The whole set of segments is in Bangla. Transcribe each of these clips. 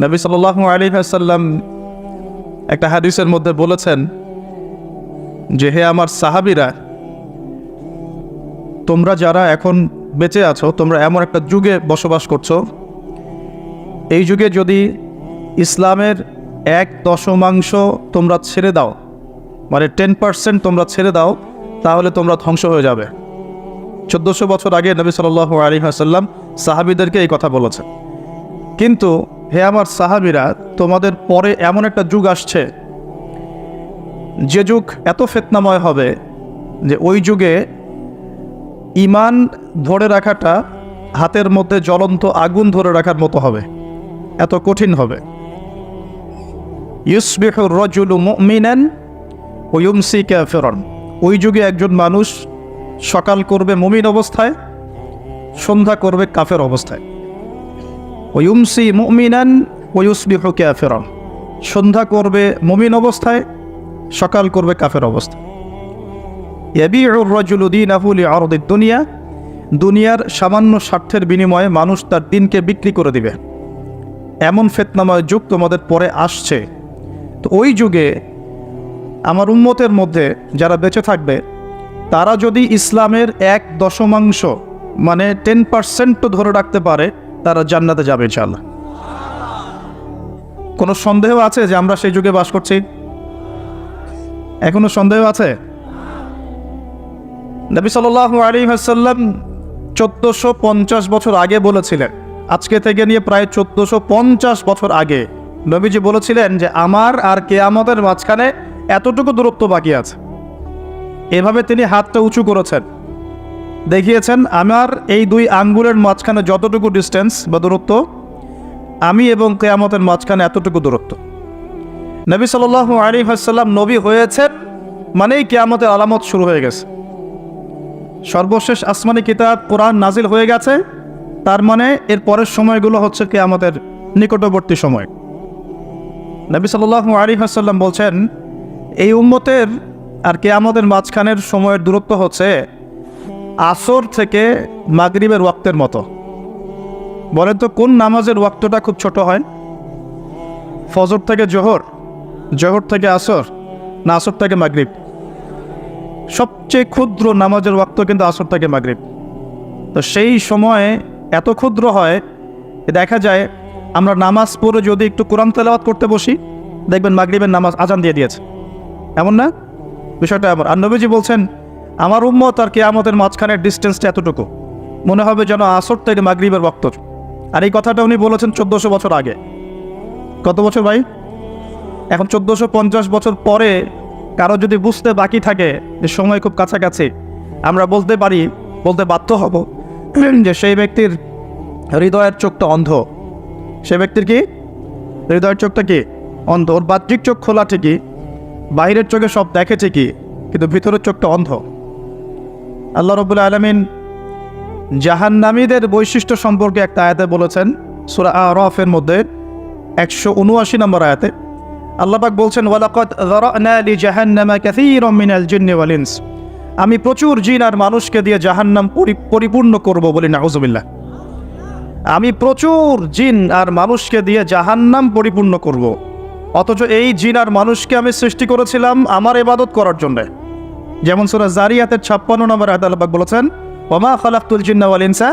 নবী সাল্লাহ আলী সাল্লাম একটা হাদিসের মধ্যে বলেছেন যে, হে আমার সাহাবিরা, তোমরা যারা এখন বেঁচে আছো, তোমরা এমন একটা যুগে বসবাস করছ। এই যুগে যদি ইসলামের এক দশমাংশ তোমরা ছেড়ে দাও মানে টেন পার্সেন্ট তোমরা ছেড়ে দাও, তাহলে তোমরা ধ্বংস হয়ে যাবে। চোদ্দোশো বছর আগে নবী সাল আলী হাসাল্লাম সাহাবিদেরকে এই কথা বলেছেন। কিন্তু হে আমার সাহাবিরা, তোমাদের পরে এমন একটা যুগ আসছে। যে যুগ এত ফেতনাময় হবে যে ওই যুগে ইমান ধরে রাখাটা হাতের মধ্যে জ্বলন্ত আগুন ধরে রাখার মতো হবে। এত কঠিন হবে। ইউসবিহুর রজুলু মুমিনান ও ইউমসি ক্যাফেরন ওই যুগে একজন মানুষ সকাল করবে মুমিন অবস্থায়, সন্ধ্যা করবে কাফের অবস্থায়। ওয়ুমসি মুমিনান ওয়ুসবিহু ক্যাফেরন সন্ধ্যা করবে মুমিন অবস্থায়, সকাল করবে কাফের অবস্থায় রজুল উদ্দিন আহুলি আরদের দুনিয়া দুনিয়ার সামান্য স্বার্থের বিনিময়ে মানুষ তার দিনকে বিক্রি করে দিবে। এমন ফেতনাময় যুগ তোমাদের পরে আসছে। তো ওই যুগে আমার উম্মতের মধ্যে যারা বেঁচে থাকবে, তারা যদি ইসলামের এক দশমাংশ মানে টেন পার্সেন্টও ধরে রাখতে পারে তারা জান্নাতে যাবে ইনশাল্লাহ কোনো সন্দেহ আছে যে আমরা সেই যুগে বাস করছি? এখনও সন্দেহ আছে? নবী সাল আলী হাসাল্লাম চোদ্দোশো পঞ্চাশ বছর আগে বলেছিলেন, আজকে থেকে নিয়ে প্রায় চোদ্দোশো পঞ্চাশ বছর আগে নবীজি বলেছিলেন যে, আমার আর কেয়ামতের মাঝখানে এতটুকু দূরত্ব বাকি আছে। এভাবে তিনি হাতটা উঁচু করেছেন। দেখিয়েছেন, আমার এই দুই আঙ্গুলের মাঝখানে যতটুকু ডিস্টেন্স বা দূরত্ব, আমি এবং কেয়ামতের মাঝখানে এতটুকু দূরত্ব। নবী সাল আলী হাসাল্লাম নবী হয়েছেন মানেই কেয়ামতের আলামত শুরু হয়ে গেছে। সর্বশেষ আসমানি কিতাব কোরআন নাজিল হয়ে গেছে, তার মানে এর পরের সময়গুলো হচ্ছে কেয়ামতের নিকটবর্তী সময়। নবী সাল আলী হাসাল্লাম বলছেন, এই উম্মতের আর কেয়ামতের মাঝখানের সময়ের দূরত্ব হচ্ছে আসর থেকে মাগরিবের ওয়াক্তের মতো। বলেন তো, কোন নামাজের ওয়াক্তটা খুব ছোট হয়? ফজর থেকে জোহর জোহর থেকে আসর, না আসর থেকে মাগরিব? সবচেয়ে ক্ষুদ্র নামাজের ওয়াক্ত কিন্তু আসর থেকে মাগরিব। তো সেই সময়ে এত ক্ষুদ্র হয় দেখা যায়, আমরা নামাজ পড়ে যদি একটু কোরআন তেলাওয়াত করতে বসি, দেখবেন মাগরিবের নামাজ আজান দিয়ে দিয়েছে। এমন না? বিষয়টা এমন। আর নবীজি বলছেন আমার উম্মত আর কেয়ামতের মাঝখানের ডিস্টেন্সটা এতটুকু। মনে হবে যেন আসর থেকে মাগরিবের বক্ত। আর এই কথাটা উনি বলেছেন চোদ্দোশো বছর আগে। কত বছর ভাই? এখন চোদ্দোশো পঞ্চাশ বছর পরে কারও যদি বুঝতে বাকি থাকে যে সময় খুব কাছাকাছি, আমরা বলতে পারি, বলতে বাধ্য হব যে সেই ব্যক্তির হৃদয়ের চোখটা অন্ধ। সে ব্যক্তির কি? হৃদয়ের চোখটা কি? অন্ধ। ওর বাহ্যিক চোখ খোলা ঠিকই বাইরের চোখে সব দেখে ঠিকই, কিন্তু ভিতরের চোখটা অন্ধ। আল্লাহ রবুল্লা আলমিন জাহান্নামীদের বৈশিষ্ট্য সম্পর্কে একটা আয়াতে বলেছেন, সুরা আরফের মধ্যে একশো উনআশি নম্বর আয়াতে। আল্লাপাক বলছেন ওয়ালাকত জাহান্নামা মিনাল আমি প্রচুর জিন আর মানুষকে দিয়ে জাহান্নাম পরি- পরিপূর্ণ করব বলি নাউজুবিল্লাহ। আমি প্রচুর জিন আর মানুষকে দিয়ে জাহান্নাম পরিপূর্ণ করব। অথচ এই জিন আর মানুষকে আমি সৃষ্টি করেছিলাম আমার ইবাদত করার জন্য। যেমন সুরা জারিয়াতের ছাপ্পান্ন নম্বর পাক বলেছেন, ওমা খালাক্তুল জিন্না ওয়াল ইনসা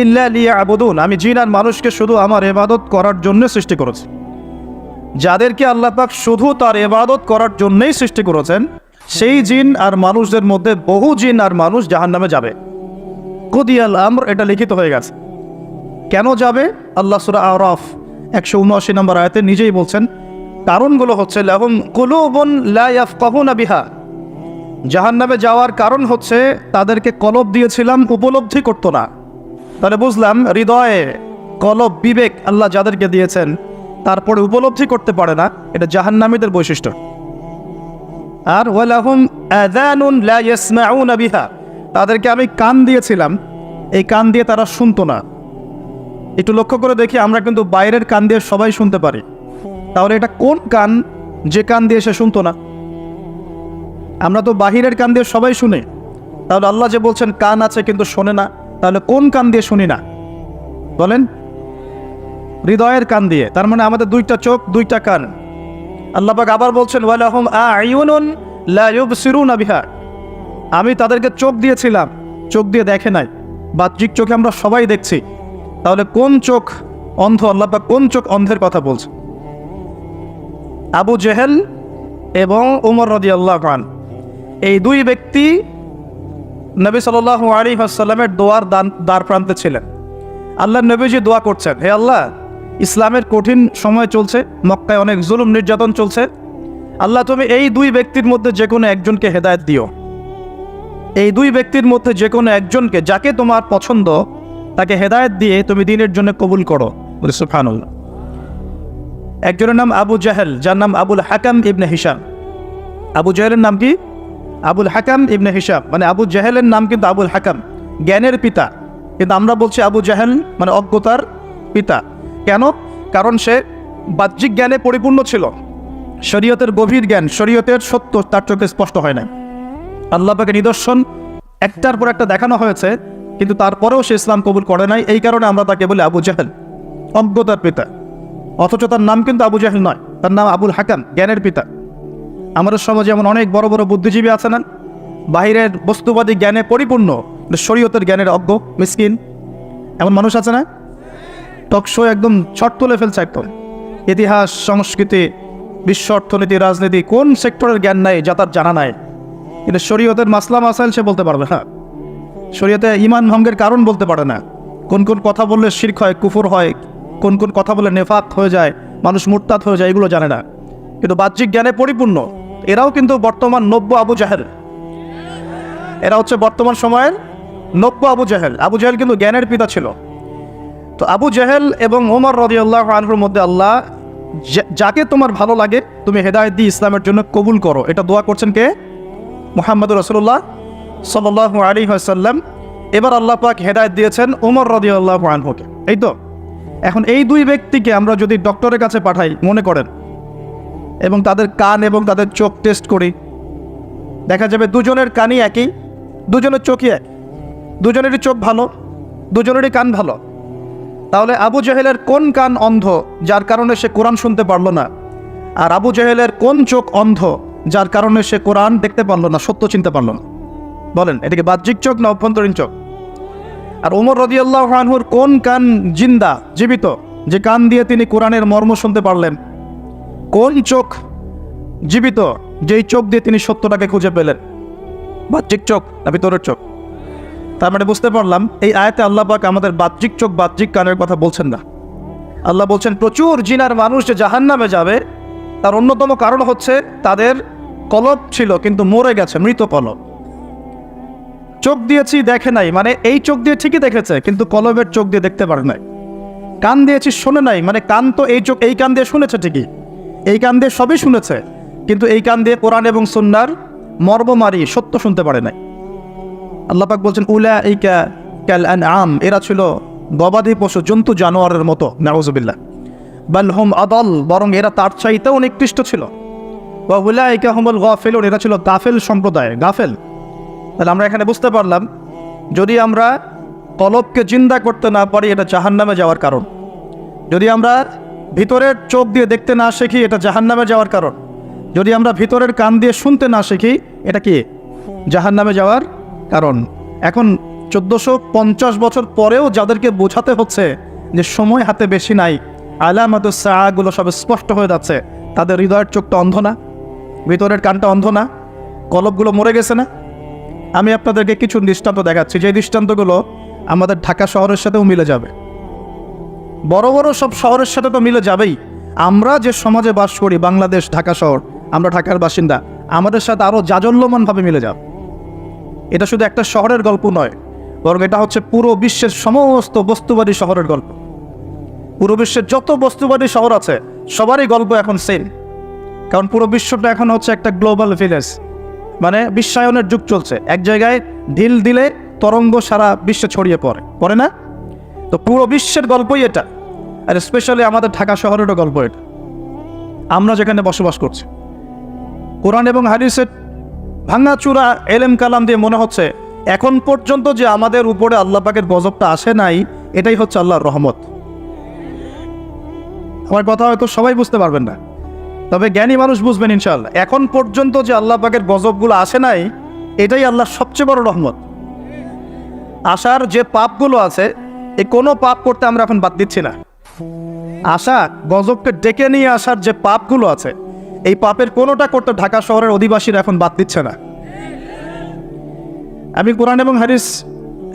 ইল্লা লিয়া আবুদুন আমি জিন আর মানুষকে শুধু আমার ইবাদত করার জন্য সৃষ্টি করেছি। যাদেরকে আল্লাহ পাক শুধু তার ইবাদত করার জন্যই সৃষ্টি করেছেন, সেই জিন আর মানুষদের মধ্যে বহু জিন আর মানুষ জাহান্নামে যাবে। কুদিয়াল আমর, এটা লিখিত হয়ে গেছে। কেন যাবে? আল্লাহ সুরা আরফ একশো উনআশি নম্বর আয়াতে নিজেই বলছেন, কারণগুলো হচ্ছে, লাহুম কুলুবুন লা ইয়াফকাহুনা বিহা। জাহান্নামে যাওয়ার কারণ হচ্ছে তাদেরকে কলব দিয়েছিলাম, উপলব্ধি করতো না। তাহলে বুঝলাম, হৃদয়ে কলব, বিবেক আল্লাহ যাদেরকে দিয়েছেন, তারপরে উপলব্ধি করতে পারে না, এটা জাহান্নামীদের বৈশিষ্ট্য। আর বিহা, তাদেরকে আমি কান দিয়েছিলাম, এই কান দিয়ে তারা শুনতো না। একটু লক্ষ্য করে দেখি, আমরা কিন্তু বাইরের কান দিয়ে সবাই শুনতে পারি। তাহলে এটা কোন কান? যে কান দিয়ে সে শুনতো না। আমরা তো বাহিরের কান দিয়ে সবাই শুনি। তাহলে আল্লাহ যে বলছেন কান আছে কিন্তু শোনে না, তাহলে কোন কান দিয়ে শুনি না? বলেন, হৃদয়ের কান দিয়ে, তার মানে আমাদের দুইটা চোখ, দুইটা কান। আল্লাপাক আবার বলছেন আমি তাদেরকে চোখ দিয়েছিলাম, চোখ দিয়ে দেখে নাই। বাহ্যিক চোখে আমরা সবাই দেখছি। তাহলে কোন চোখ অন্ধ? আল্লাপাক কোন চোখ অন্ধের কথা বলছে আবু জেহেল এবং উমর রদি আল্লাহ খান এই দুই ব্যক্তি নবী সাল আলী আসাল্লামের দোয়ার দান দ্বার প্রান্তে ছিলেন। আল্লাহ নবীজি দোয়া করছেন, হে আল্লাহ, ইসলামের কঠিন সময় চলছে, মক্কায় অনেক জুলুম নির্যাতন চলছে। আল্লাহ, তুমি এই দুই ব্যক্তির মধ্যে যে কোনো একজনকে হেদায়ত দিও। এই দুই ব্যক্তির মধ্যে যে কোনো একজনকে, যাকে তোমার পছন্দ, তাকে হেদায়ত দিয়ে তুমি দিনের জন্য কবুল করো। বলে সুফানুল্লাহ একজনের নাম আবু জাহেল, যার নাম আবুল হাকাম ইবনে হিসাম আবু জাহেলের নাম কি? আবুল হাকাম ইবনে হিসাব মানে আবু জাহেলের নাম কিন্তু আবুল হাকাম। জ্ঞানের পিতা। কিন্তু আমরা বলছি আবু জাহেল মানে অজ্ঞতার পিতা। কেন? কারণ সে বাহ্যিক জ্ঞানে পরিপূর্ণ ছিল। শরীয়তের গভীর জ্ঞান, শরীয়তের সত্য তার চোখে স্পষ্ট হয় না আল্লাহ পাকে নিদর্শন একটার পর একটা দেখানো হয়েছে, কিন্তু তারপরেও সে ইসলাম কবুল করে নাই। এই কারণে আমরা তাকে বলি আবু জাহেল, অজ্ঞতার পিতা। অথচ তার নাম কিন্তু আবু জাহেল নয়, তার নাম আবুল হাকাম, জ্ঞানের পিতা। আমাদের সমাজে এমন অনেক বড় বড় বুদ্ধিজীবী আছে না বাহিরের বস্তুবাদী জ্ঞানে পরিপূর্ণ কিন্তু শরীয়তের জ্ঞানের অজ্ঞ, মিসকিন, এমন মানুষ আছে না? টকশো একদম ছট তুলে ফেলছে একদম। ইতিহাস, সংস্কৃতি, বিশ্ব অর্থনীতি, রাজনীতি, কোন সেক্টরের জ্ঞান নাই যা তার জানা নাই। কিন্তু শরীয়তের মাসলা মাসাইল সে বলতে পারবে হ্যাঁ। শরীয়তে ইমান ভঙ্গের কারণ বলতে পারে না। কোন কোন কথা বললে শির্ক হয়, কুফুর হয়, কোন কোন কথা বলে নেফাত হয়ে যায়, মানুষ মুরতাদ হয়ে যায়, এগুলো জানে না। কিন্তু বাহ্যিক জ্ঞানে পরিপূর্ণ এরাও কিন্তু বর্তমান নব্য আবু জাহেল। এরা হচ্ছে বর্তমান সময়ের নব্য আবু জাহেল। আবু জাহেল কিন্তু জ্ঞানের পিতা ছিল। তো আবু জাহেল এবং ওমর রদিয়াল্লাহ আনহুর মধ্যে আল্লাহ যাকে তোমার ভালো লাগে, তুমি হেদায়ত দিয়ে ইসলামের জন্য কবুল করো। এটা দোয়া করছেন কে? মোহাম্মদ রসুল্লাহ সাল্লাহ আলী সাল্লাম এবার আল্লাহ পাক হেদায়ত দিয়েছেন উমর রদিয়াল্লাহ আনহুকে। এই তো? এখন এই দুই ব্যক্তিকে আমরা যদি ডক্টরের কাছে পাঠাই, মনে করেন এবং তাদের কান এবং তাদের চোখ টেস্ট করি। দেখা যাবে দুজনের কানই একই, দুজনের চোখই এক। দুজনেরই চোখ ভালো, দুজনেরই কান ভালো। তাহলে আবু জাহেলের কোন কান অন্ধ, যার কারণে সে কোরআন শুনতে পারল না? আর আবু জাহেলের কোন চোখ অন্ধ, যার কারণে সে কোরআন দেখতে পারল না, সত্য চিনতে পারল না? বলেন এটাকে বাহ্যিক চোখ না অভ্যন্তরীণ চোখ? আর ওমর রদিয়াল্লাহ আনহুর কোন কান জিন্দা, জীবিত, যে কান দিয়ে তিনি কোরআনের মর্ম শুনতে পারলেন? কোন চোখ জীবিত? যেই চোখ দিয়ে তিনি সত্যটাকে খুঁজে পেলেন। বাহ্যিক চোখ না ভিতরের চোখ? তার মানে বুঝতে পারলাম, এই আয়াতে আল্লাহ পাক আমাদের বাহ্যিক চোখ, বাহ্যিক কানের কথা বলছেন না। আল্লাহ বলছেন, প্রচুর জিনার মানুষ যে জাহান নামে যাবে, তার অন্যতম কারণ হচ্ছে তাদের কলব ছিল, কিন্তু মরে গেছে, মৃত কলব। চোখ দিয়েছি দেখে নাই মানে এই চোখ দিয়ে ঠিকই দেখেছে, কিন্তু কলবের চোখ দিয়ে দেখতে পারে নাই। কান দিয়েছি শোনে নাই মানে কান তো এই চোখ, এই কান দিয়ে শুনেছে ঠিকই। এই কান দিয়ে সবই শুনেছে, কিন্তু এই কান দিয়ে কোরআন এবং সুন্নার মর্মমারি সত্য শুনতে পারে নাই। আল্লাপাক বলছেন উলা ইকা ক্যাল অ্যান আম এরা ছিল গবাদি পশু, জন্তু, জানোয়ারের মতো, নাউজুবিল্লাহ। বাল হোম আদল, বরং এরা তার চাইতেও নিকৃষ্ট ছিল। বা উলা ইকা হোমল গাফেল এরা ছিল গাফেল সম্প্রদায়, গাফেল। তাহলে আমরা এখানে বুঝতে পারলাম, যদি আমরা কলবকে জিন্দা করতে না পারি, এটা জাহান্নামে যাওয়ার কারণ। যদি আমরা ভিতরের চোখ দিয়ে দেখতে না শিখি, এটা জাহান্নামে যাওয়ার কারণ। যদি আমরা ভিতরের কান দিয়ে শুনতে না শিখি, এটা কি জাহান্নামে যাওয়ার কারণ? এখন চোদ্দোশো পঞ্চাশ বছর পরেও যাদেরকে বোঝাতে হচ্ছে যে সময় হাতে বেশি নাই, আলামত সাগুলো সব স্পষ্ট হয়ে যাচ্ছে। তাদের হৃদয়ের চোখটা অন্ধ না? ভিতরের কানটা অন্ধ না? কলবগুলো মরে গেছে না? আমি আপনাদেরকে কিছু দৃষ্টান্ত দেখাচ্ছি। যে দৃষ্টান্তগুলো আমাদের ঢাকা শহরের সাথেও মিলে যাবে। বড় বড় সব শহরের সাথে তো মিলে যাবেই। আমরা যে সমাজে বাস করি, বাংলাদেশ, ঢাকা শহর, আমরা ঢাকার বাসিন্দা, আমাদের সাথে আরও জাজল্যমানভাবে মিলে যাবে এটা শুধু একটা শহরের গল্প নয়, বরং এটা হচ্ছে পুরো বিশ্বের সমস্ত বস্তুবাদী শহরের গল্প। পুরো বিশ্বের যত বস্তুবাদী শহর আছে, সবারই গল্প এখন সেম কারণ পুরো বিশ্বটা এখন হচ্ছে একটা গ্লোবাল ভিলেজ মানে বিশ্বায়নের যুগ চলছে। এক জায়গায় ঢিল দিলে তরঙ্গ সারা বিশ্বে ছড়িয়ে পড়ে। পড়ে না? তো পুরো বিশ্বের গল্পই এটা। আর স্পেশালি আমাদের ঢাকা শহরেরও গল্প এটা। আমরা যেখানে বসবাস করছি। কোরআন এবং হাদিসের ভাঙাচুরা এলেম কালাম দিয়ে মনে হচ্ছে, এখন পর্যন্ত যে আমাদের উপরে আল্লাহ পাকের গজবটা আসে নাই, এটাই হচ্ছে আল্লাহর রহমত। আমার কথা হয়তো সবাই বুঝতে পারবেন না। তবে জ্ঞানী মানুষ বুঝবেন ইনশাল্লাহ এখন পর্যন্ত যে আল্লাহ পাকের গজবগুলো আসে নাই, এটাই আল্লাহর সবচেয়ে বড় রহমত। আসার যে পাপগুলো আছে এই কোনো পাপ করতে আমরা এখন বাদ দিচ্ছি না। আশা গজবকে ডেকে নিয়ে আসার যে পাপগুলো আছে, এই পাপের কোনোটা করতে ঢাকা শহরের অধিবাসীরা এখন বাদ দিচ্ছে না। আমি কোরআন এবং হারিস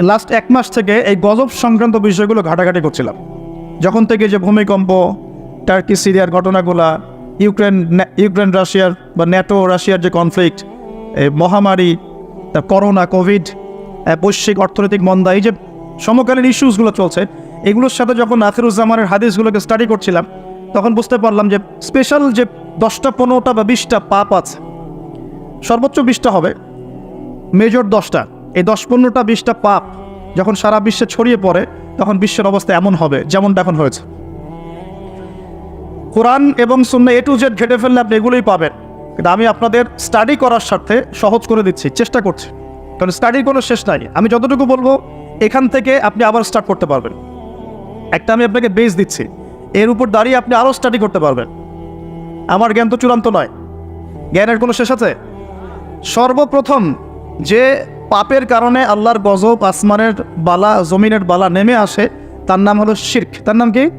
লাস্ট এক মাস থেকে এই গজব সংক্রান্ত বিষয়গুলো ঘাটাঘাটি করছিলাম। যখন থেকে যে ভূমিকম্প, টার্কি, সিরিয়ার ঘটনাগুলা, ইউক্রেন ইউক্রেন, রাশিয়ার বা ন্যাটো রাশিয়ার যে কনফ্লিক্ট মহামারী করোনা, কোভিড বৈশ্বিক অর্থনৈতিক মন্দা, এই যে সমকালীন ইস্যুসগুলো চলছে এগুলোর সাথে যখন নাসিরুজ্জামানের হাদিসগুলোকে স্টাডি করছিলাম, তখন বুঝতে পারলাম যে স্পেশাল যে দশটা, পনেরোটা বা বিশটা পাপ আছে, সর্বোচ্চ বিশটা হবে মেজর দশটা। এই দশ, পনেরোটা, বিশটা পাপ যখন সারা বিশ্বে ছড়িয়ে পড়ে, তখন বিশ্বের অবস্থা এমন হবে, যেমনটা এখন হয়েছে। কোরআন এবং শূন্য এ টু জেড ঘেটে ফেললে আপনি এগুলোই পাবেন। কিন্তু আমি আপনাদের স্টাডি করার স্বার্থে সহজ করে দিচ্ছি, চেষ্টা করছি। কারণ স্টাডির কোনো শেষ নাই। আমি যতটুকু বলব, এখান থেকে আপনি আবার স্টার্ট করতে পারবেন। একটা আমি আপনাকে বেস দিচ্ছি। এর উপর দাঁড়িয়ে আপনি আরও স্টাডি করতে পারবেন। আমার জ্ঞান তো চূড়ান্ত নয়। জ্ঞানের কোনো শেষ আছে? সর্বপ্রথম যে পাপের কারণে আল্লাহর গজব আসমানের বালা, জমিনের বালা নেমে আসে, তার নাম হলো শির্ক। তার নাম কি?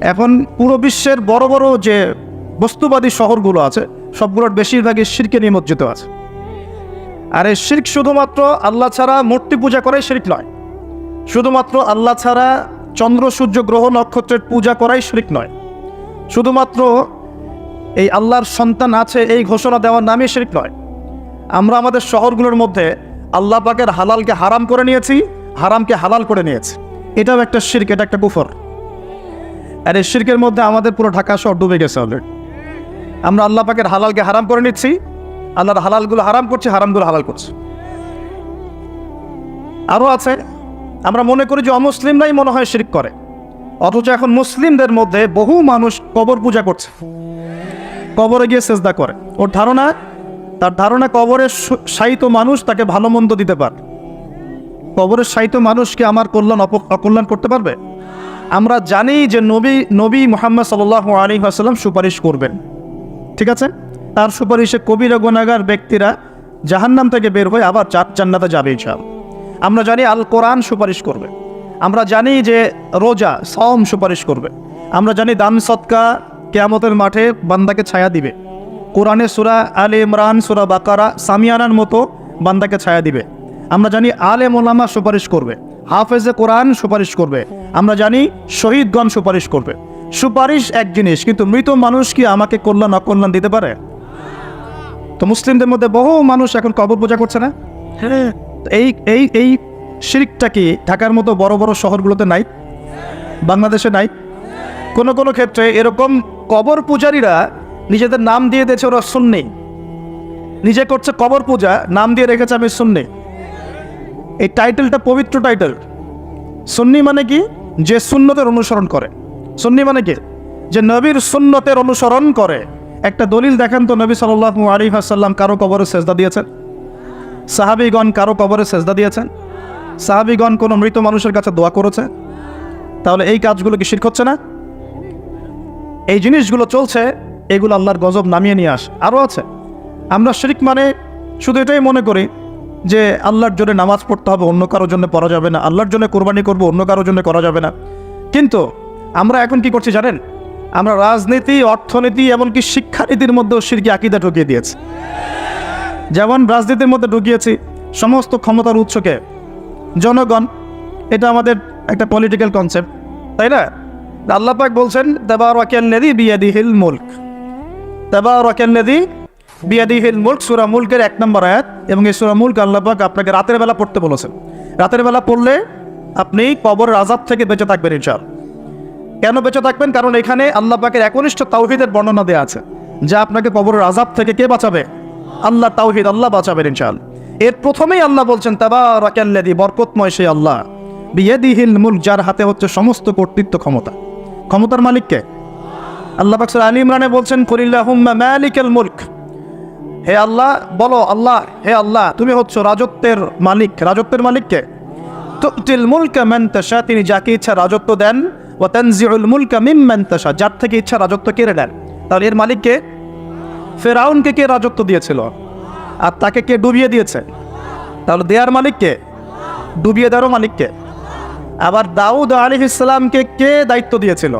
এখন পুরো বিশ্বের বড় বড় যে বস্তুবাদী শহরগুলো আছে, সবগুলোর বেশিরভাগই শিরকে নিমজ্জিত আছে। আর এই শির্ক শুধুমাত্র আল্লাহ ছাড়া মূর্তি পূজা করাই শির্ক নয়। শুধুমাত্র আল্লাহ ছাড়া চন্দ্র, সূর্য, গ্রহ, নক্ষত্রের পূজা করাই শির্ক নয়। শুধুমাত্র এই আল্লাহর সন্তান আছে, এই ঘোষণা দেওয়ার নামই শির্ক নয়। আমরা আমাদের শহরগুলোর মধ্যে আল্লাহ পাকের হালালকে হারাম করে নিয়েছি, হারামকে হালাল করে নিয়েছি। এটাও একটা শির্ক, এটা একটা কুফর। আর এই শির্কের মধ্যে আমাদের পুরো ঢাকা শহর ডুবে গেছে অলরেডি আমরা আল্লাহ পাকের হালালকে হারাম করে নিচ্ছি, আল্লাহর হালালগুলো হারাম করছি, হারামগুলো হালাল করছি। আরও আছে আমরা মনে করি যে অমুসলিমরাই মনে হয় শিরিক করে। অথচ এখন মুসলিমদের মধ্যে বহু মানুষ কবর পূজা করছে। কবরে গিয়ে সেজদা করে। ওর ধারণা, তার ধারণা কবরের সু- শায়িত মানুষ তাকে ভালো মন্দ দিতে পারে। কবরের শায়িত মানুষকে আমার কল্যাণ অকল্যাণ করতে পারবে? আমরা জানি যে নবী নবী মোহাম্মদ সাল্লাহ আলী আসাল্লাম সুপারিশ করবেন। ঠিক আছে? তার সুপারিশে কবিরা গুণাগার ব্যক্তিরা জাহান্নাম থেকে বের হয়ে আবার চার জান্নাতে যাবে ইনশাল আমরা জানি আল কোরআন সুপারিশ করবে। আমরা জানি যে রোজা সম সুপারিশ করবে। আমরা জানি দান সৎকা কেয়ামতের মাঠে বান্দাকে ছায়া দিবে। কোরআনে সুরা আল ইমরান, সুরা বাকারা, সামিয়ানার মতো বান্দাকে ছায়া দিবে। আমরা জানি আলে মোলামা সুপারিশ করবে। হাফেজে কোরআন সুপারিশ করবে। আমরা জানি শহীদগণ সুপারিশ করবে। সুপারিশ এক জিনিস, কিন্তু মৃত মানুষ কি আমাকে কল্যাণ, অকল্যাণ দিতে পারে? তো মুসলিমদের মধ্যে বহু মানুষ এখন কবর পূজা করছে না? হ্যাঁ। এই এই এই শিরিকটা কি ঢাকার মতো বড় বড় শহরগুলোতে নাই? বাংলাদেশে নাই? কোনো কোনো ক্ষেত্রে এরকম কবর পূজারীরা নিজেদের নাম দিয়ে দিয়েছে ওরা সুন্নি। নিজে করছে কবর পূজা, নাম দিয়ে রেখেছে আমি সুন্নি। এই টাইটেলটা পবিত্র টাইটেল। সুন্নি মানে কি? যে সুন্নতের অনুসরণ করে। সুন্নি মানে কি? যে নবীর সুন্নতের অনুসরণ করে। একটা দলিল দেখেন তো নবী সাল্লাহ আলী আসাল্লাম কারও কবরে সেজদা দিয়েছেন? সাহাবিগণ কারও কবরে সেজদা দিয়েছেন? সাহাবিগণ কোনো মৃত মানুষের কাছে দোয়া করেছে? তাহলে এই কাজগুলো কি শির্ক হচ্ছে না? এই জিনিসগুলো চলছে, এগুলো আল্লাহর গজব নামিয়ে নিয়ে আস। আরও আছে। আমরা শিরিক মানে শুধু এটাই মনে করি যে আল্লাহর জন্য নামাজ পড়তে হবে, অন্য কারোর জন্য পড়া যাবে না। আল্লাহর জন্য কোরবানি করব, অন্য কারোর জন্য করা যাবে না। কিন্তু আমরা এখন কি করছি জানেন? আমরা রাজনীতি, অর্থনীতি, এমনকি শিক্ষানীতির মধ্যেও শিরকি আকিদা ঢুকিয়ে দিয়েছি। যেমন রাজনীতির মধ্যে ঢুকিয়েছি সমস্ত ক্ষমতার উৎসকে। জনগণ, এটা আমাদের একটা পলিটিক্যাল কনসেপ্ট তাই না? আল্লাহ পাক বলছেন দেবার ওয়াকেন্নেদি বিয়াদি হিল মুল্ক। দেবার ওয়াকেন্নেদি বিয়াদি হিল মুল্ক, সুরা মুল্কের এক নম্বর আয়াত, এবং এই সুরা মুল্ক আল্লাহ পাক আপনাকে রাতের বেলা পড়তে বলেছেন। রাতের বেলা পড়লে আপনি কবরের আজাব থেকে বেঁচে থাকবেন ইনশাল কেন বেঁচে থাকবেন? কারণ এখানে আল্লাহ পাকের একনিষ্ঠ তাওহিদের বর্ণনা দেওয়া আছে, যা আপনাকে কবরের আজাব থেকে কে বাঁচাবে? আল্লাহ তাওহিদ, আল্লাহ বাঁচাবেন ইনশাল এর প্রথমেই আল্লাহ বলছেন, তাবারাকাল্লাযী বরকতময় সেই আল্লাহ। বিয়াদিহিল মুলক, যার হাতে হচ্ছে সমস্ত কর্তৃত্ব ক্ষমতা। ক্ষমতার মালিককে আল্লাহ পাক সূরা আলী ইমরানে বলছেন, কুলিল্লাহুম্মা মালিকাল মুলক। হে আল্লাহ, বলো, আল্লাহ, হে আল্লাহ, তুমি হচ্ছ রাজত্বের মালিক। রাজত্বের মালিককে তুতিল মুলকা মান তাশা, তিনি যাকে ইচ্ছা রাজত্ব দেন ও তানজিউল মুলকা মিম্মান তাশা, যার থেকে ইচ্ছা রাজত্ব কেড়ে নেন। তাহলে এর মালিককে ফেরাউনকে কে রাজত্ব দিয়েছিল? আর তাকে কে ডুবিয়ে দিয়েছে? তাহলে দেয়ার মালিককে ডুবিয়ে দেওয়ারও মালিককে আবার দাউদ আলী ইসলামকে কে দায়িত্ব দিয়েছিল?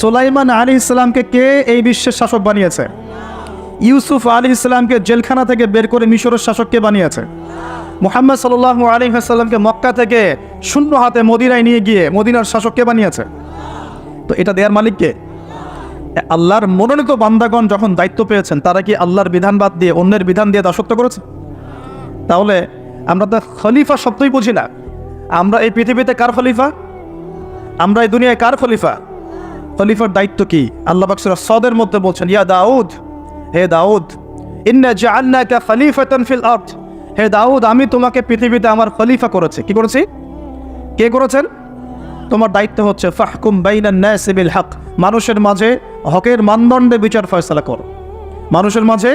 সোলাইমান আলী ইসলামকে কে এই বিশ্বের শাসক বানিয়েছে? ইউসুফ আলী ইসলামকে জেলখানা থেকে বের করে মিশরের শাসককে বানিয়েছে? মোহাম্মদ সাল্লাহ আলী হাসাল্লামকে মক্কা থেকে শূন্য হাতে মদিনায় নিয়ে গিয়ে মদিনার শাসককে বানিয়েছে? তো এটা দেয়ার মালিককে আল্লাহর মনোনীত বান্দাগণ যখন দায়িত্ব পেয়েছেন, তারা কি আল্লাহর বিধান বাদ দিয়ে অন্যের বিধান দিয়ে দাসত্ব করেছে? তাহলে আমরা তো খলিফা শব্দই বুঝি না। আমরা এই পৃথিবীতে কার খলিফা? আমরা এই দুনিয়ায় কার খলিফা? খলিফার দায়িত্ব কি? আল্লাহ বাকসুরা সদের মধ্যে বলছেন, ইয়া দাউদ, হে দাউদ হে দাউদ, আমি তোমাকে পৃথিবীতে আমার খলিফা করেছি। কি করেছি? কে করেছেন? তোমার দায়িত্ব হচ্ছে, ফাহকুম হক। মানুষের মাঝে হকের মানদণ্ডে বিচার ফয়সালা করো। মানুষের মাঝে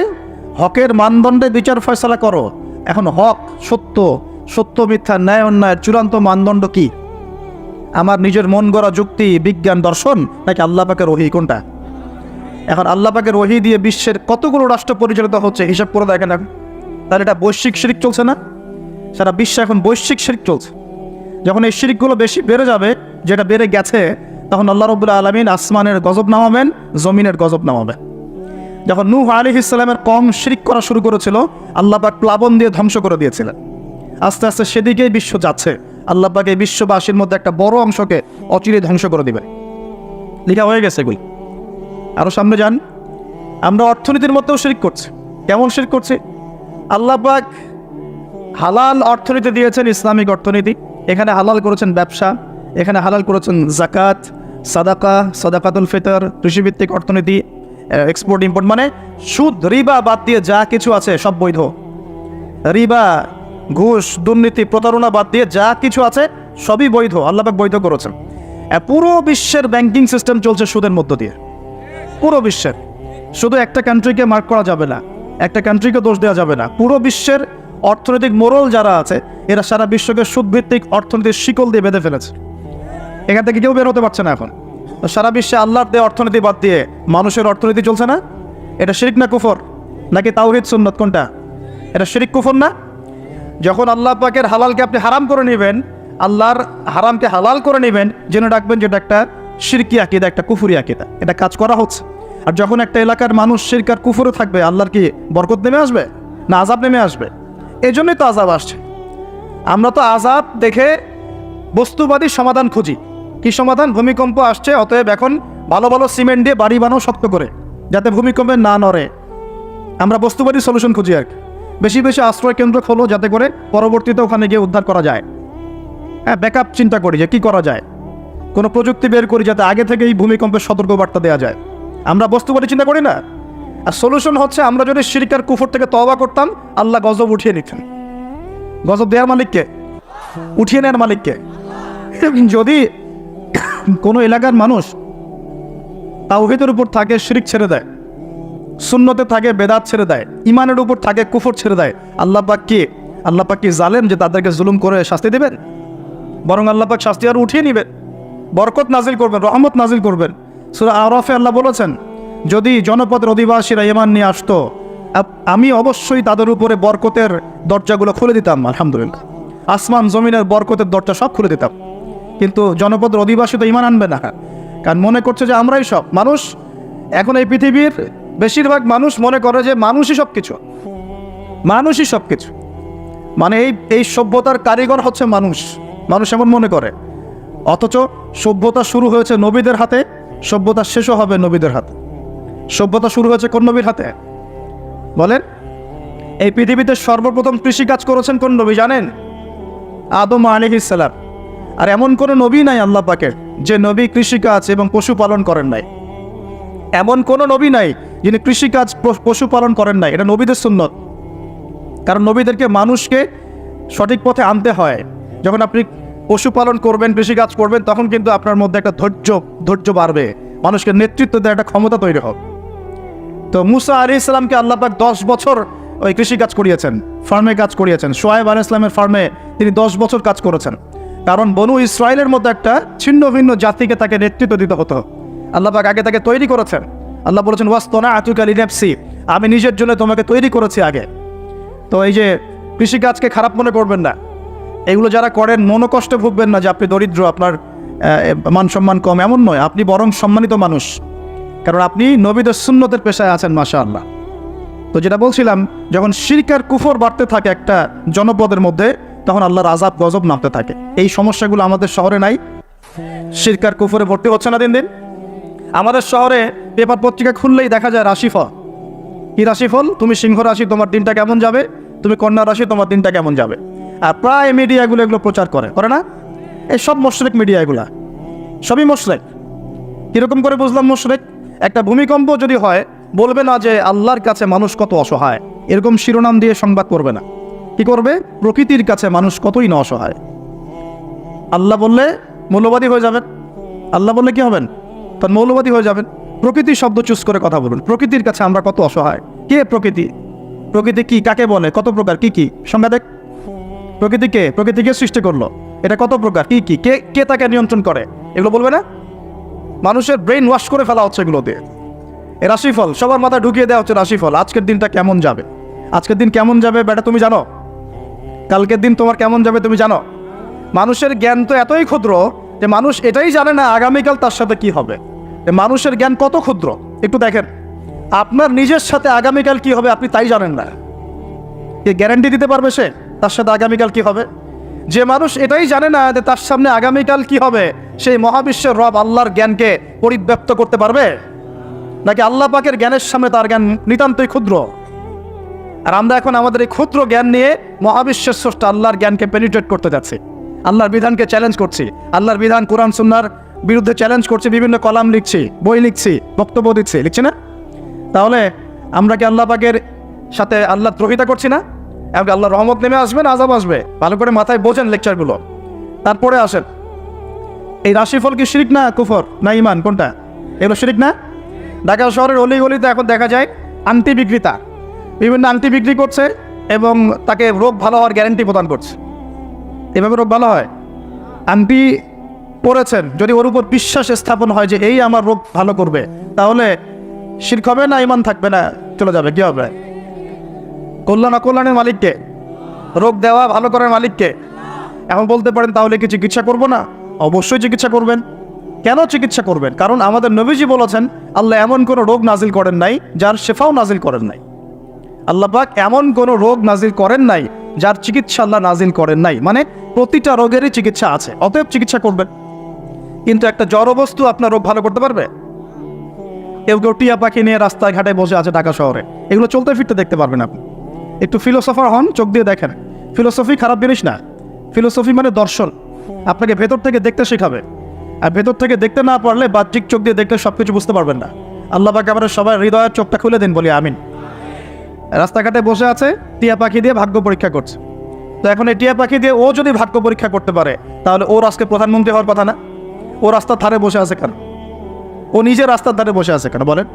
হকের মানদণ্ডে বিচার ফয়সালা করো। এখন হক সত্য সত্য মিথ্যা, ন্যায় অন্যায়ের চূড়ান্ত মানদণ্ড কি? আমার নিজের মন গড়া যুক্তি, বিজ্ঞান, দর্শন, নাকি আল্লাহ পাকের কোনটা? এখন আল্লাহ পাকের দিয়ে বিশ্বের কতগুলো রাষ্ট্র পরিচালিত হচ্ছে, হিসাব করে দেখেন এখন। তাহলে এটা বৈশ্বিক শিরিক চলছে না? সারা বিশ্বে এখন বৈশ্বিক শিরিক চলছে। যখন এই শিরিকগুলো বেশি বেড়ে যাবে, যেটা বেড়ে গেছে তখন আল্লাহ রবুল্লা আলমিন আসমানের গজব নামাবেন, জমিনের গজব নামাবেন। যখন নূহ আলী ইসলামের কম শিরিক করা শুরু করেছিল, আল্লাহ পাক প্লাবন দিয়ে ধ্বংস করে দিয়েছিলেন। আস্তে আস্তে সেদিকেই বিশ্ব যাচ্ছে। আল্লাহ পাক এই বিশ্ববাসীর মধ্যে একটা বড় অংশকে অচিরে ধ্বংস করে দিবে লেখা হয়ে গেছে এগুলি। আরও সামনে যান। আমরা অর্থনীতির মধ্যেও শিরিক করছি। কেমন শিরিক করছি? আল্লাহ পাক হালাল অর্থনীতি দিয়েছেন ইসলামিক অর্থনীতি। এখানে হালাল করেছেন ব্যবসা। এখানে হালাল করেছেন জাকাত সাদাকা, সাদাকাতুল ফিতর, কৃষিভিত্তিক অর্থনীতি এক্সপোর্ট ইম্পোর্ট মানে সুদ, রিবা বাদ দিয়ে যা কিছু আছে সব বৈধ। রিবা, ঘুষ, দুর্নীতি, প্রতারণা বাদ দিয়ে যা কিছু আছে সবই বৈধ আল্লাহবাক বৈধ করেছেন। পুরো বিশ্বের ব্যাংকিং সিস্টেম চলছে সুদের মধ্য দিয়ে। পুরো বিশ্বের। শুধু একটা কান্ট্রিকে মার্ক করা যাবে না, একটা কান্ট্রিকে দোষ দেওয়া যাবে না। পুরো বিশ্বের অর্থনৈতিক মোরল যারা আছে, এরা সারা বিশ্বকে সুদভিত্তিক অর্থনীতির শিকল দিয়ে বেঁধে ফেলেছে। এখান থেকে কেউ বের হতে পারছে না এখন। সারা বিশ্বে আল্লাহর দেয় অর্থনীতি বাদ দিয়ে মানুষের অর্থনীতি চলছে না? এটা শিরিক না কুফর? নাকি তাওহিদ সুন্নত কোনটা? এটা শিরিক কুফর না? যখন আল্লাহ পাকের হালালকে আপনি হারাম করে নেবেন, আল্লাহর হারামকে হালাল করে নেবেন, জেনে রাখবেন যেটা একটা শিরকি আকিদা, একটা কুফুরি আকিদা। এটা কাজ করা হচ্ছে। আর যখন একটা এলাকার মানুষ শিরকার কুফুরে থাকবে, আল্লাহর কি বরকত নেমে আসবে? না আজাব নেমে আসবে? এই জন্যই তো আজাব আসছে। আমরা তো আজাব দেখে বস্তুবাদী সমাধান খুঁজি। কি সমাধান? ভূমিকম্প আসছে, অতএব এখন ভালো ভালো সিমেন্ট দিয়ে বাড়ি বানাও শক্ত করে, যাতে ভূমিকম্পে না নড়ে। আমরা বস্তুবাদী সলিউশন খুঁজি আর বেশি বেশি আশ্রয় কেন্দ্র খোলো যাতে করে পরবর্তীতে ওখানে গিয়ে উদ্ধার করা যায়। হ্যাঁ ব্যাকআপ চিন্তা করি যে কী করা যায়। কোনো প্রযুক্তি বের করি যাতে আগে থেকেই ভূমিকম্পের সতর্ক বার্তা দেওয়া যায়। আমরা বস্তুবাদী চিন্তা করি না? আর সলিউশন হচ্ছে আমরা যদি শিরিকার কুফর থেকে তওবা করতাম, আল্লাহ গজব উঠিয়ে নিতেন। গজব দেওয়ার মালিককে? উঠিয়ে নেওয়ার মালিককে? যদি কোনো এলাকার মানুষ তাওহিদের উপর থাকে শিরিক ছেড়ে দেয় শূন্যতে থাকে বেদাত ছেড়ে দেয় ইমানের উপর থাকে কুফর ছেড়ে দেয়। আল্লাহ পাক কি? আল্লাহ পাক কি জালেম যে তাদেরকে জুলুম করে শাস্তি দেবেন? বরং আল্লাহ পাক শাস্তি আরও উঠিয়ে নেবেন। বরকত নাজিল করবেন, রহমত নাজিল করবেন। সুরা আরফে আল্লাহ বলেছেন, যদি জনপদের অধিবাসীরা ইমান নিয়ে আসতো আমি অবশ্যই তাদের উপরে বরকতের দরজাগুলো খুলে দিতাম, আলহামদুলিল্লাহ। আসমান, জমিনের বরকতের দরজা সব খুলে দিতাম। কিন্তু জনপদের অধিবাসী তো ইমান আনবে না। কারণ মনে করছে যে আমরাই সব মানুষ। এখন এই পৃথিবীর বেশিরভাগ মানুষ মনে করে যে মানুষই সব কিছু মানুষই সব কিছু মানে এই এই সভ্যতার কারিগর হচ্ছে মানুষ। মানুষ এমন মনে করে। অথচ সভ্যতা শুরু হয়েছে নবীদের হাতে, সভ্যতা শেষও হবে নবীদের হাতে। সভ্যতা শুরু হয়েছে কোন নবীর হাতে? বলেন, এই পৃথিবীতে সর্বপ্রথম কৃষিকাজ করেছেন কোন নবী জানেন? আদম আলিহিসাল্লাম আর এমন কোনো নবী নাই আল্লাহ পাকের, যে নবী কৃষিকাজ এবং পশুপালন করেন নাই। এমন কোনো নবী নাই যিনি কৃষিকাজ পশুপালন করেন নাই। এটা নবীদের সুন্নত। কারণ নবীদেরকে মানুষকে সঠিক পথে আনতে হয়। যখন আপনি পশুপালন করবেন, কৃষিকাজ করবেন, তখন কিন্তু আপনার মধ্যে একটা ধৈর্য ধৈর্য বাড়বে। মানুষকে নেতৃত্ব দেওয়ার একটা ক্ষমতা তৈরি হোক তো মুসা আলি ইসলামকে আল্লাপাক দশ বছর ওই কৃষিকাজ করিয়েছেন, ফার্মে কাজ করিয়েছেন। সোয়েব আলি ইসলামের ফার্মে তিনি দশ বছর কাজ করেছেন। কারণ বনু ইসরায়েলের মতো একটা ছিন্ন ভিন্ন জাতিকে তাকে নেতৃত্ব দিতে হতো। আল্লাহ পাক আগে তাকে তৈরি করেছেন। আল্লাহ বলেছেন, ওয়াস্তনা আতুকালি নেপসি আমি নিজের জন্য তোমাকে তৈরি করেছি আগে। তো এই যে কৃষিকাজকে খারাপ মনে করবেন না। এগুলো যারা করেন মনোকষ্টে ভুগবেন না যে আপনি দরিদ্র, আপনার মান সম্মান কম। এমন নয়, আপনি বরং সম্মানিত মানুষ। কারণ আপনি নবীদের সুন্নতের পেশায় আছেন মাশা আল্লাহ তো যেটা বলছিলাম, যখন শিরকার কুফর বাড়তে থাকে একটা জনপদের মধ্যে তখন আল্লাহর আজাব গজব নামতে থাকে। এই সমস্যাগুলো আমাদের শহরে নাই। শিরকার কুফরে ভর্তি হচ্ছে না দিন দিন। আমাদের শহরে পেপার পত্রিকা খুললেই দেখা যায় রাশিফল। কি রাশিফল? তুমি সিংহ রাশি, তোমার দিনটা কেমন যাবে? তুমি কন্যা রাশি, তোমার দিনটা কেমন যাবে? আর প্রায় মিডিয়াগুলো এগুলো প্রচার করে করে না? এই সব মশরেক মিডিয়া এগুলা সবই মশরেক। কীরকম করে বুঝলাম মশরেক? একটা ভূমিকম্প যদি হয়, বলবে না যে আল্লাহর কাছে মানুষ কত অসহায়। এরকম শিরোনাম দিয়ে সংবাদ করবে না। কি করবে? প্রকৃতির কাছে মানুষ কতই না অসহায়। আল্লাহ বললে, মৌলবাদী হয়ে যাবেন। আল্লাহ বললে কি হবেন? তখন মৌলবাদী হয়ে যাবেন। প্রকৃতির শব্দ চুজ করে কথা বলুন। প্রকৃতির কাছে আমরা কত অসহায়। কে প্রকৃতি? প্রকৃতি কি? কাকে বলে? কত প্রকার? কি কি? সংজ্ঞা দেখ। প্রকৃতি কে? প্রকৃতিকে সৃষ্টি করল? এটা কত প্রকার? কি কি? কে কে তাকে নিয়ন্ত্রণ করে? এগুলো বলবে না? মানুষের ব্রেন ওয়াশ করে ফেলা হচ্ছে এগুলো দিয়ে এ রাশিফল, সবার মাথায় ঢুকিয়ে দেওয়া হচ্ছে রাশিফল। আজকের দিনটা কেমন যাবে? আজকের দিন কেমন যাবে বেটা তুমি জানো? কালকের দিন তোমার কেমন যাবে তুমি জানো? মানুষের জ্ঞান তো এতই ক্ষুদ্র যে মানুষ এটাই জানে না আগামীকাল তার সাথে কি হবে। মানুষের জ্ঞান কত ক্ষুদ্র? একটু দেখেন। আপনার নিজের সাথে আগামীকাল কি হবে আপনি তাই জানেন না। কে গ্যারান্টি দিতে পারবে সে? তার সাথে আগামীকাল কি হবে? যে মানুষ এটাই জানে না যে তার সামনে আগামীকাল কি হবে, সেই মহাবিশ্বের রব আল্লাহর জ্ঞানকে পরিব্যাপ্ত করতে পারবে? নাকি আল্লাহ পাকের জ্ঞানের সামনে তার জ্ঞান নিতান্তই ক্ষুদ্র? আর আমরা এখন আমাদের এই ক্ষুদ্র জ্ঞান নিয়ে মহাবিশ্বের স্রষ্টা আল্লাহর জ্ঞানকে পেনিট্রেট করতে যাচ্ছি। আল্লাহর বিধানকে চ্যালেঞ্জ করছি। আল্লাহর বিধান, কোরআন সুন্নার বিরুদ্ধে চ্যালেঞ্জ করছি, বিভিন্ন কলাম লিখছি, বই লিখছি, বক্তব্য দিচ্ছি। লিখছি না? তাহলে আমরা কি আল্লাহ পাকের সাথে আল্লাহ দ্রোহিতা করছি না? এবং আল্লাহ রহমত নেমে আসবে না আজাব আসবে? ভালো করে মাথায় বোঝেন লেকচারগুলো তারপরে আসেন। এই রাশিফল কি শিরিক না কুফর? না ইমান কোনটা? এগুলো শিরিক না? ঢাকা শহরের অলি গলিতে এখন দেখা যায় আংটি বিক্রেতা। বিভিন্ন আংটি বিক্রি করছে এবং তাকে রোগ ভালো হওয়ার গ্যারেন্টি প্রদান করছে। এভাবে রোগ ভালো হয়? আংটি পড়েছেন যদি ওর উপর বিশ্বাস স্থাপন হয় যে এই আমার রোগ ভালো করবে, তাহলে শির্ক হবে না ইমান থাকবে না, চলে যাবে, কি হবে? কল্যাণ অকল্যাণের মালিককে, রোগ দেওয়া ভালো করার মালিককে। এখন বলতে পারেন, তাহলে কি চিকিৎসা করব না? অবশ্যই চিকিৎসা করবেন। কেন চিকিৎসা করবেন? কারণ আমাদের নবীজি বলেছেন, আল্লাহ এমন কোনো রোগ নাজিল করেন নাই, যার শেফাও নাজিল করেন নাই। আল্লাহ পাক এমন কোনো রোগ নাজিল করেন নাই যার চিকিৎসা আল্লাহ নাজিল করেন নাই। মানে প্রতিটা রোগেরই চিকিৎসা আছে, অতএব চিকিৎসা করবেন। কিন্তু একটা জড়বস্তু আপনার রোগ ভালো করতে পারবে? কেউ কেউ টিয়া পাখি নিয়ে রাস্তায় ঘাটে বসে আছে ঢাকা শহরে। এগুলো চলতে ফিরতে দেখতে পারবেন আপনি। একটু ফিলোসফার হন, চোখ দিয়ে দেখেন। ফিলোসফি খারাপ জিনিস না। ফিলোসফি মানে দর্শন। আপনাকে ভেতর থেকে দেখতে শেখাবে। আর ভেতর থেকে দেখতে না পারলে বাহ্যিক চোখ দিয়ে দেখলে সব কিছু বুঝতে পারবেন না। আল্লাহ পাকে আমরা সবাই হৃদয়ের চোখটা খুলে দিন বলি, আমিন। রাস্তাঘাটে বসে আছে, টিয়া পাখি দিয়ে ভাগ্য পরীক্ষা করছে। তো এখন এই টিয়া পাখি দিয়ে ও যদি ভাগ্য পরীক্ষা করতে পারে, তাহলে ওর আজকে প্রধানমন্ত্রী হওয়ার কথা না? ও রাস্তার ধারে বসে আছে কেন? ও নিজে রাস্তার ধারে বসে আছে কেন? বলেন।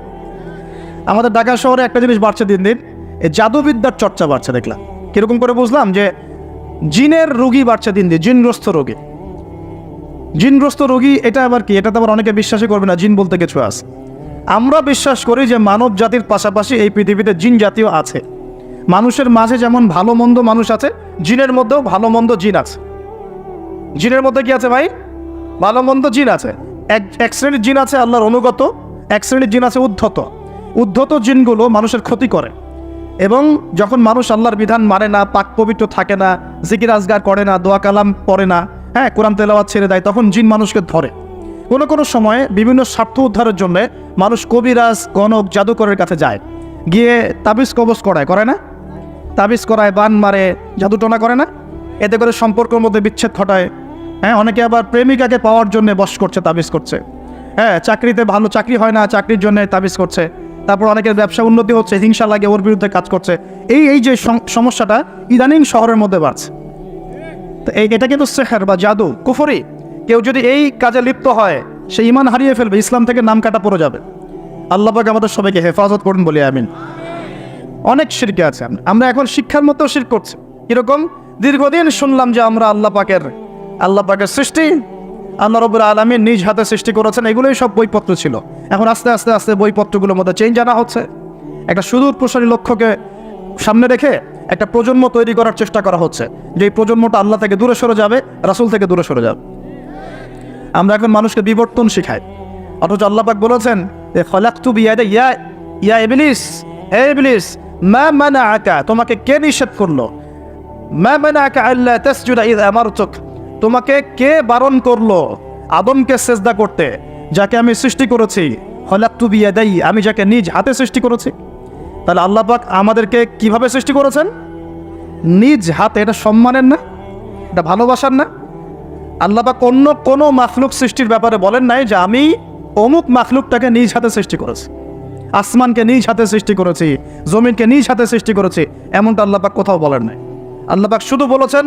আমাদের ঢাকা শহরে একটা জিনিস বাড়ছে দিন দিন, এই জাদুবিদ্যার চর্চা বাড়ছে, দেখলাম। কীরকম করে বুঝলাম যে, জিনের রোগী বাড়ছে দিন দিন, জিনগ্রস্ত রোগী। জিনগ্রস্ত রোগী, এটা আবার কি? এটা তো আবার অনেকে বিশ্বাসই করবে না, জিন বলতে কিছু আছে। আমরা বিশ্বাস করি যে মানব জাতির পাশাপাশি এই পৃথিবীতে জিন জাতীয় আছে। মানুষের মাঝে যেমন ভালো মন্দ মানুষ আছে, জিনের মধ্যেও ভালো মন্দ জিন আছে। জিনের মধ্যে কি আছে ভাই? ভালো মন্দ জিন আছে। এক এক শ্রেণির জিন আছে আল্লাহর অনুগত, এক শ্রেণির জিন আছে উদ্ধত। উদ্ধত জিনগুলো মানুষের ক্ষতি করে। এবং যখন মানুষ আল্লাহর বিধান মানে না, পাক পবিত্র থাকে না, জিকির আজগার করে না, দোয়া কালাম পড়ে না হ্যাঁ কোরআন তেলাওয়াত ছেড়ে দেয়, তখন জিন মানুষকে ধরে। কোনো কোনো সময়ে বিভিন্ন স্বার্থ উদ্ধারের জন্য মানুষ কবিরাজ, গণক, জাদুকরের কাছে যায়। গিয়ে তাবিজ কবজ করায়, করে না? তাবিজ করায়, বান মারে জাদুটনা করে না? এতে করে সম্পর্কের মধ্যে বিচ্ছেদ ঘটায়। হ্যাঁ অনেকে আবার প্রেমিকাকে পাওয়ার জন্য বস করছে, তাবিজ করছে। হ্যাঁ চাকরিতে ভালো চাকরি হয় না, চাকরির জন্য তাবিজ করছে। তারপর অনেকের ব্যবসা উন্নতি হচ্ছে, হিংসা লাগে, ওর বিরুদ্ধে কাজ করছে। এই এই যে সমস্যাটা ইদানিং শহরের মধ্যে বাড়ছে। তো এটা কিন্তু সেহার বা জাদু, কুফরি। কেউ যদি এই কাজে লিপ্ত হয়, সে ইমান হারিয়ে ফেলবে, ইসলাম থেকে নাম কাটা পড়ে যাবে। আল্লাহ পাক আমাদের সবাইকে হেফাজত করুন বলি আমিন। অনেক শিরকে আছে, আমরা এখন শিক্ষার মতো শির করছি। কীরকম? দীর্ঘদিন শুনলাম যে আমরা আল্লাহ পাকের আল্লাহ পাকের সৃষ্টি, আল্লাহ রবুল আলমী নিজ হাতে সৃষ্টি করেছেন, এগুলোই সব বইপত্র ছিল। এখন আস্তে আস্তে আস্তে বইপত্রগুলোর মধ্যে চেঞ্জ আনা হচ্ছে। একটা সুদূর প্রসারী লক্ষ্যকে সামনে রেখে একটা প্রজন্ম তৈরি করার চেষ্টা করা হচ্ছে। যে প্রজন্মটা আল্লাহ থেকে দূরে সরে যাবে, রাসূল থেকে দূরে সরে যাবে। আমরা এখন মানুষকে বিবর্তন শেখাই। অথচ আল্লাপাক বলেছেন যে, খলাক্তু বিয়াদে ইয়া ইয়া ইবলিস, হে ইবলিস, মা মানা আকা তোমাকে কে নিষেধ করল? মা মানা আকা আল্লাহ তাসজুদা ইদ আমারতুক, তোমাকে কে বারণ করল আদমকে সেজদা করতে, যাকে আমি সৃষ্টি করেছি? খলাক্তু বিয়াদাই, আমি যাকে নিজ হাতে সৃষ্টি করেছি। তাহলে আল্লাহ পাক আমাদেরকে কীভাবে সৃষ্টি করেছেন? নিজ হাতে, এটা সম্মানের না? এটা ভালোবাসার না? আল্লাপাক অন্য কোনো মাখলুক সৃষ্টির ব্যাপারে বলেন নাই যে আমি অমুক মাখলুকটাকে নিজ হাতে সৃষ্টি করেছি। আসমানকে নিজ হাতে সৃষ্টি করেছি, জমিনকে নিজ হাতে সৃষ্টি করেছি, এমনটা আল্লাপাক কোথাও বলেন নাই। আল্লাপাক শুধু বলেছেন,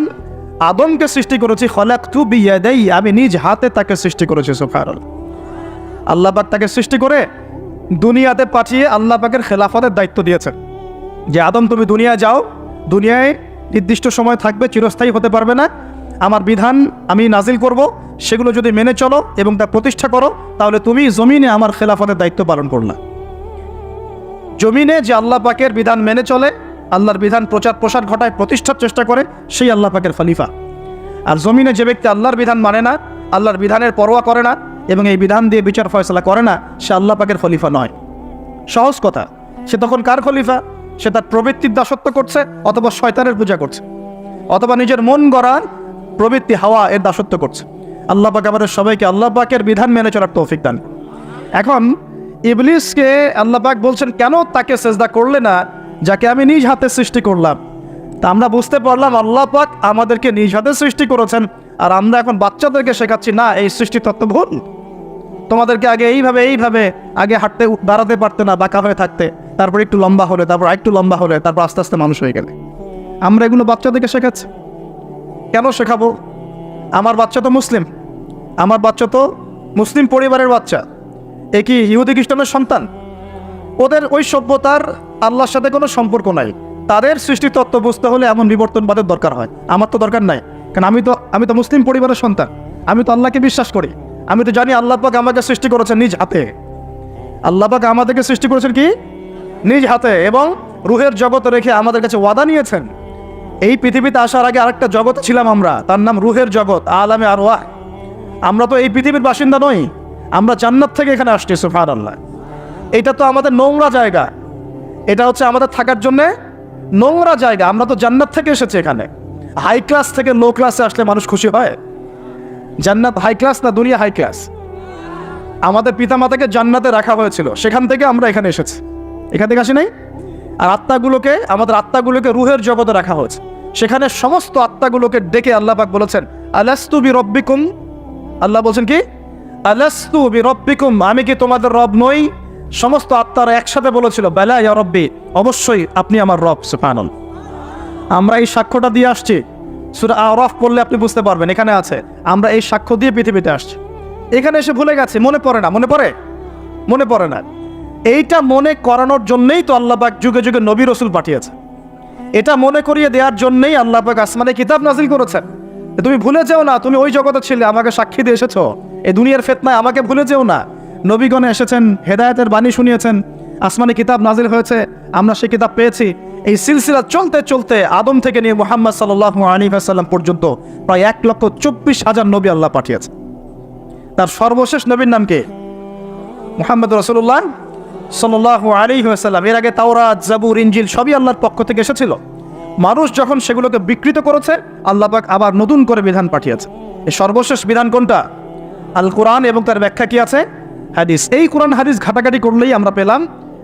আদমকে সৃষ্টি করেছি খলাক তু বিয়াদেই, আমি নিজ হাতে তাকে সৃষ্টি করেছি সুফার আল্লাপাক তাকে সৃষ্টি করে দুনিয়াতে পাঠিয়ে আল্লাপাকের খেলাফতের দায়িত্ব দিয়েছেন। যে আদম তুমি দুনিয়া যাও, দুনিয়ায় নির্দিষ্ট সময় থাকবে, চিরস্থায়ী হতে পারবে না। আমার বিধান আমি নাজিল করব, সেগুলো যদি মেনে চলো এবং তা প্রতিষ্ঠা করো, তাহলে তুমি জমিনে আমার খেলাফতের দায়িত্ব পালন করলা। জমিনে যে আল্লাহ পাকের বিধান মেনে চলে, আল্লাহর বিধান প্রচার প্রসার ঘটায় প্রতিষ্ঠার চেষ্টা করে, সেই আল্লাহ পাকের খলিফা। আর জমিনে যে ব্যক্তি আল্লাহর বিধান মানে না, আল্লাহর বিধানের পরোয়া করে না এবং এই বিধান দিয়ে বিচার ফয়সলা করে না, সে আল্লাহ পাকের খলিফা নয়। সহজ কথা, সে তখন কার খলিফা? সে তার প্রবৃত্তির দাসত্ব করছে অথবা শয়তানের পূজা করছে। অথবা নিজের মন গড়ার প্রবৃত্তি হাওয়া এর দাসত্ব করছে। আল্লাহ পাক আমাদের সবাইকে আল্লাহ পাকের বিধান মেনে চলার তৌফিক দান। এখন ইবলিসকে আল্লাহ পাক বলছেন, কেন তাকে সেজদা করলে না যাকে আমি নিজ হাতে সৃষ্টি করলাম? তা আমরা বুঝতে পারলাম আল্লাহ পাক আমাদেরকে নিজ হাতে সৃষ্টি করেছেন, আর আমরা এখন বাচ্চাদেরকে শেখাচ্ছি, না, এই সৃষ্টি তত্ত্ব ভুল। তোমাদেরকে আগে এইভাবে এইভাবে আগে হাঁটতে, দাঁড়াতে পারতে না, বাঁকা হয়ে থাকতে। তারপর একটু লম্বা হলে, তারপর একটু লম্বা হলে, তারপর আস্তে আস্তে মানুষ হয়ে গেলে। আমরা এগুলো বাচ্চাদেরকে শেখাচ্ছি। কেন শেখাবো? আমার বাচ্চা তো মুসলিম। আমার বাচ্চা তো মুসলিম পরিবারের বাচ্চা। এ কি ইহুদি খ্রিস্টানের সন্তান? ওদের ওই সভ্যতার আল্লাহর সাথে কোনো সম্পর্ক নাই। তাদের সৃষ্টি তত্ত্ব বুঝতে হলে এমন বিবর্তনবাদের দরকার হয়। আমার তো দরকার নাই। কারণ আমি তো আমি তো মুসলিম পরিবারের সন্তান। আমি তো আল্লাহকে বিশ্বাস করি। আমি তো জানি আল্লাহ পাক আমাকে সৃষ্টি করেছেন নিজ হাতে। আল্লাহ পাক আমাদেরকে সৃষ্টি করেছেন কি? নিজ হাতে। এবং রুহের জগতে রেখে আমাদের কাছে ওয়াদা নিয়েছেন। এই পৃথিবীতে আসার আগে আরেকটা জগৎ ছিলাম আমরা। তার নাম রুহের জগৎ, আলামে আর ওয়াহ আমরা তো এই পৃথিবীর বাসিন্দা নই। আমরা জান্নাত থেকে এখানে আসছি সুফার আল্লাহ এটা তো আমাদের নোংরা জায়গা। এটা হচ্ছে আমাদের থাকার জন্যে নোংরা জায়গা। আমরা তো জান্নাত থেকে এসেছি এখানে। হাই ক্লাস থেকে লো ক্লাসে আসলে মানুষ খুশি হয়। জান্নাত হাই ক্লাস না দুনিয়া হাই ক্লাস আমাদের পিতামাতাকে জান্নাতে রাখা হয়েছিল। সেখান থেকে আমরা এখানে এসেছি। এখান থেকে আসি নাই? আর আত্মাগুলোকে, আমাদের আত্মাগুলোকে রুহের জগতে রাখা হয়েছে। সেখানে সমস্ত আত্মাগুলোকে ডেকে আল্লাহ পাক বলেছেন, আলাস্তু বি রব্বিকুম আল্লাহ বলছেন কি? আলাস্তু বি রব্বিকুম আমি কি তোমাদের রব নই? সমস্ত আত্মারা একসাথে বলেছিল, বেলা ইয়া রব্বি, অবশ্যই আপনি আমার রব সুফানুল আমরা এই সাক্ষ্যটা দিয়ে আসছি। সুরা আরফ পড়লে আপনি বুঝতে পারবেন, এখানে আছে, আমরা এই সাক্ষ্য দিয়ে পৃথিবীতে আসছি। এখানে এসে ভুলে গেছে, মনে পড়ে না, মনে পড়ে? মনে পড়ে না। এইটা মনে করানোর জন্যই তো আল্লাপাক যুগে যুগে নবী রসুল পাঠিয়েছে। এটা মনে করিয়ে দেওয়ার জন্যই আল্লাপাক আসমানে কিতাব নাজিল করেছেন। তুমি ভুলে যেও না, তুমি ওই জগতে ছিলে, আমাকে সাক্ষী দিয়ে এসেছ। এই দুনিয়ার ফেতনায় আমাকে ভুলে যেও না। নবীগণে এসেছেন, হেদায়তের বাণী শুনিয়েছেন, আসমানে কিতাব নাজিল হয়েছে, আমরা সেই কিতাব পেয়েছি। এই সিলসিলা চলতে চলতে আদম থেকে নিয়ে মোহাম্মদ সাল্লাহ আলিফাসাল্লাম পর্যন্ত প্রায় এক লক্ষ চব্বিশ হাজার নবী আল্লাহ পাঠিয়েছে তার সর্বশেষ নবীর নাম কে? মোহাম্মদ রসুল্লাহ সাল্লাহ আলী সাল্লাম এর আগে তাওরাত, জাবুর ইঞ্জিল সবই আল্লাহর পক্ষ থেকে এসেছিল। মানুষ যখন সেগুলোকে বিকৃত করেছে, আল্লাহ পাক আবার নতুন করে বিধান পাঠিয়েছে। এই সর্বশেষ বিধান কোনটা? আল কোরআন এবং তার ব্যাখ্যা কি আছে? হাদিস। এই কোরআন হাদিস ঘাটাঘাটি করলেই আমরা পেলাম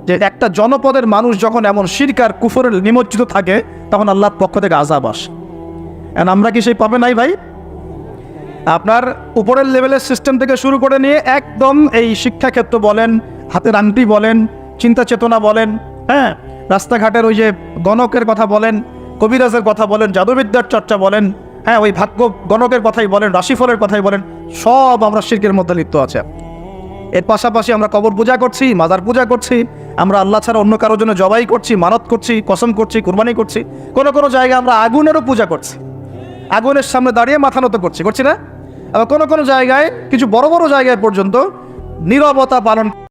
যে একটা জনপদের মানুষ যখন এমন শিরকার কুফরের নিমজ্জিত থাকে, তখন আল্লাহর পক্ষ থেকে আজাব আসে। আমরা কি সেই পাবে নাই ভাই? আপনার উপরের লেভেলের সিস্টেম থেকে শুরু করে নিয়ে একদম এই শিক্ষাক্ষেত্র বলেন, হাতের আংটি বলেন, চিন্তা চেতনা বলেন হ্যাঁ? রাস্তাঘাটের ওই যে গণকের কথা বলেন, কবিরাজের কথা বলেন, জাদুবিদ্যার চর্চা বলেন হ্যাঁ? ওই ভাগ্য গণকের কথাই বলেন, রাশিফলের কথাই বলেন, সব আমরা শিল্পের মধ্যে লিপ্ত আছে এর পাশাপাশি আমরা কবর পূজা করছি, মাজার পূজা করছি, আমরা আল্লাহ ছাড়া অন্য কারোর জন্য জবাই করছি, মানত করছি, কসম করছি, কুরবানি করছি, কোনো কোনো জায়গায় আমরা আগুনেরও পূজা করছি। আগুনের সামনে দাঁড়িয়ে মাথা নত করছি করছি না? আবার কোনো কোনো জায়গায় কিছু বড় বড় জায়গায় পর্যন্ত নিরবতা পালন